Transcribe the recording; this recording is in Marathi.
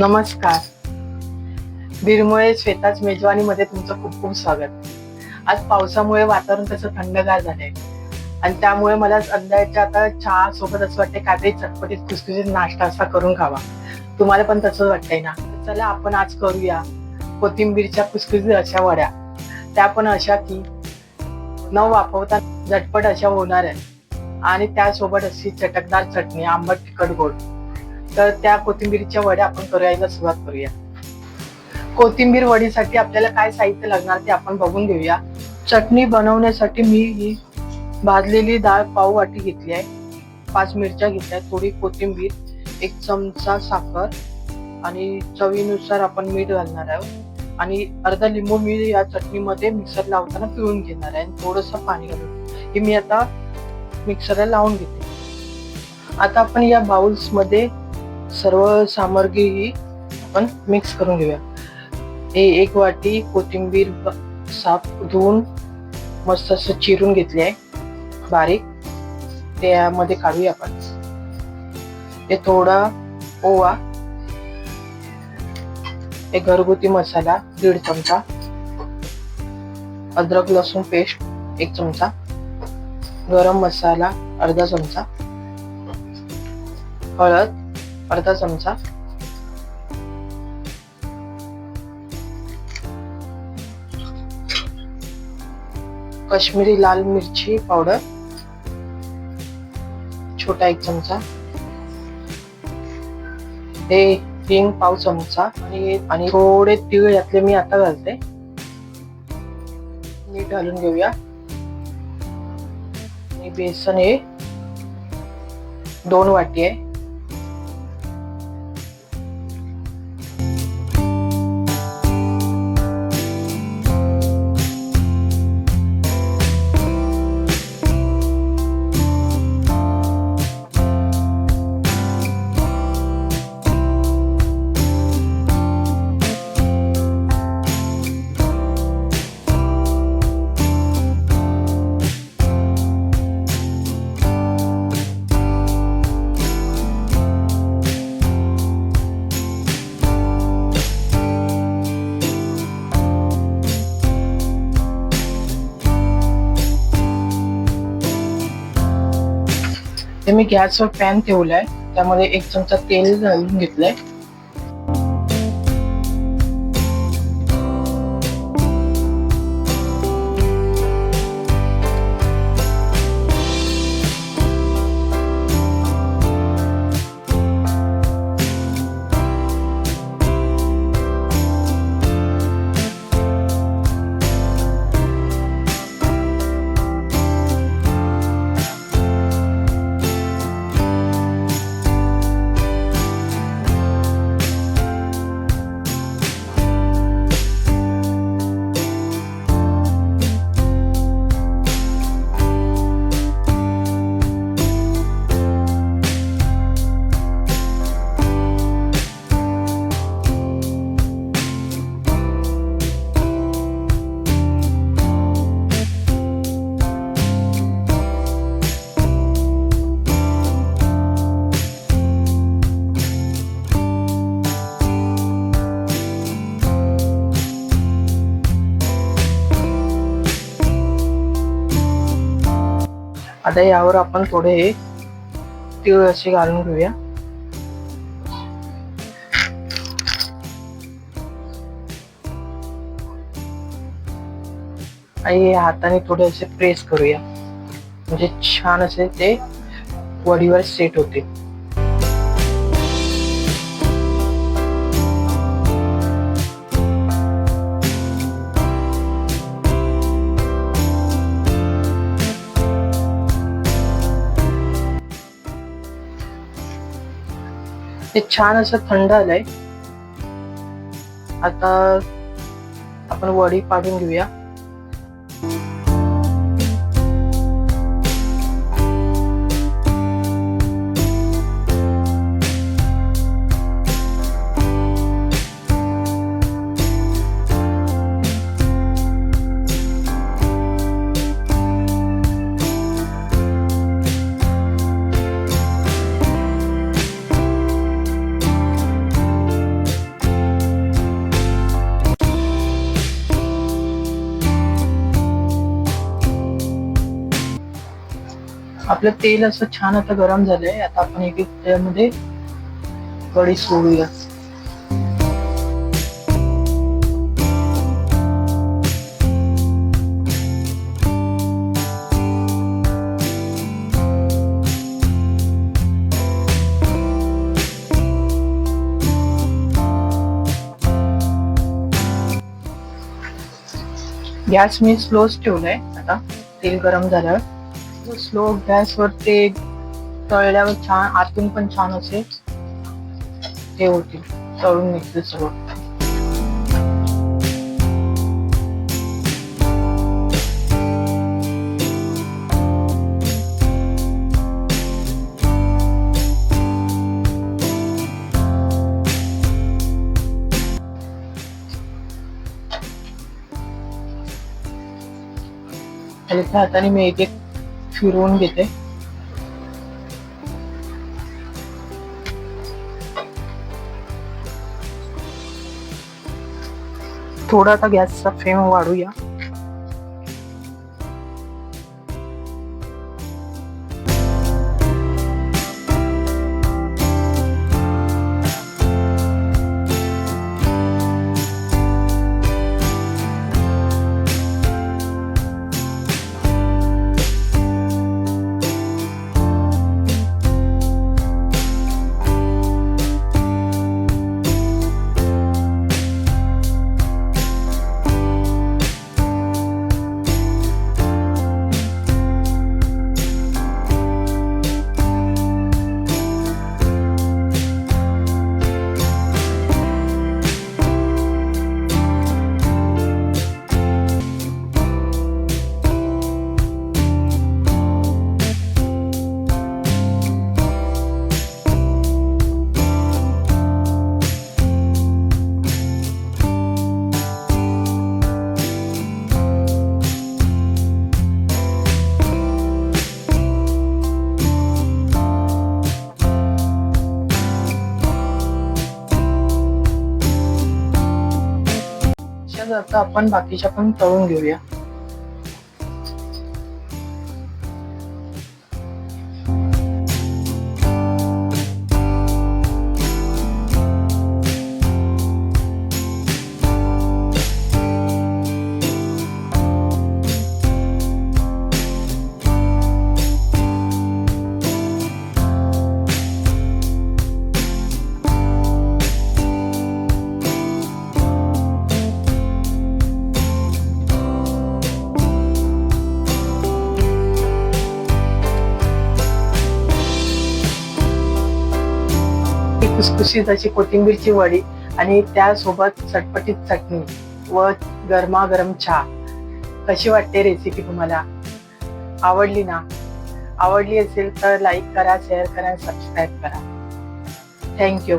नमस्कार. बिरमुळे श्वेताच मेजवानीमध्ये तुमचं खूप खूप स्वागत. आज पावसामुळे वातावरण तसं थंडगार झालंय. आणि त्यामुळे मला अंदाजच्या आता चहा सोबत असं वाटतंय काहीतरी चटपटीत खुसखुशीत नाश्ता असा करून खावा. तुम्हाला पण तसं वाटतंय ना? चला आपण आज करूया कोथिंबीरच्या खुसखुशीत अशा वड्या. त्या पण अशा की न वापरता झटपट अशा होणार आहेत. आणि त्यासोबत अशी चटकदार चटणी आंबट तिखट गोड. तर त्या कोथिंबीरच्या वड्या आपण करायला सुरुवात करूया. कोथिंबीर वडीसाठी आपल्याला काय साहित्य लागणार ते आपण बघून घेऊया. चटणी बनवण्यासाठी मी ही भाजलेली डाळ पाव वाटी घेतली आहे. पाच मिरच्या घेतल्या थोडी कोथिंबीर एक चमचा साखर आणि चवीनुसार आपण मीठ घालणार आहोत. आणि अर्धा लिंबू मी या चटणीमध्ये मिक्सर लावताना पिळून घेणार आहे. आणि थोडस पाणी घालून. हे मी आता मिक्सरला लावून घेते. आता आपण या बाउल्समध्ये मध्ये सर्व सामग्री ही आपण मिक्स करून घेऊया. हे एक वाटी कोथिंबीर साफ धुवून मस्त असं चिरून घेतली आहे. बारीक. त्यामध्ये काढूया आपण. ते थोडा ओवा. एक घरगुती मसाला दीड चमचा. अद्रक लसूण पेस्ट एक चमचा. गरम मसाला अर्धा चमचा. हळद. अर्धा चमचा. काश्मीरी लाल मिरची पावडर. छोटा एक चमचा. हे हिंग पाव चमचा. आणि आणि थोडे तीळ यातले मी आता घालते. मीठ घालून घेऊया. आणि बेसन हे दोन वाटी आहे. ते मी गॅसवर पॅन ठेवलाय. त्यामध्ये एक चमचा तेल घालून घेतलंय. आता यावर आपण थोडे हे तीळ असे घालून घेऊया. आणि हे हाताने थोडे असे प्रेस करूया. म्हणजे छान असे ते वडीवर सेट होते ते छान असं थंड आलंय. आता आपण वडी पाडून घेऊया. आपलं तेल असं छान आता गरम झालंय. आता आपण एक एक त्यामध्ये कढी सोडूया. गॅस मी स्लोच ठेवलाय. आता तेल गरम झाल्यावर. स्लो गॅसवर ते तळल्यावर छान आतून पण छान असे ते होतील तळून निघतील सगळं. हाताने मी एक एक फिरवून घेते. थोडा आता गॅसचा फ्लेम वाढूया. आता आपण बाकीच्या पण तळून घेऊया. खुसखुशीत अशी कोथिंबीरची वडी आणि त्यासोबत चटपटीत चटणी व गरमागरम चहा. कशी वाटते रेसिपी तुम्हाला? आवडली ना? आवडली असेल तर लाईक करा शेअर करा सबस्क्राईब करा. थँक्यू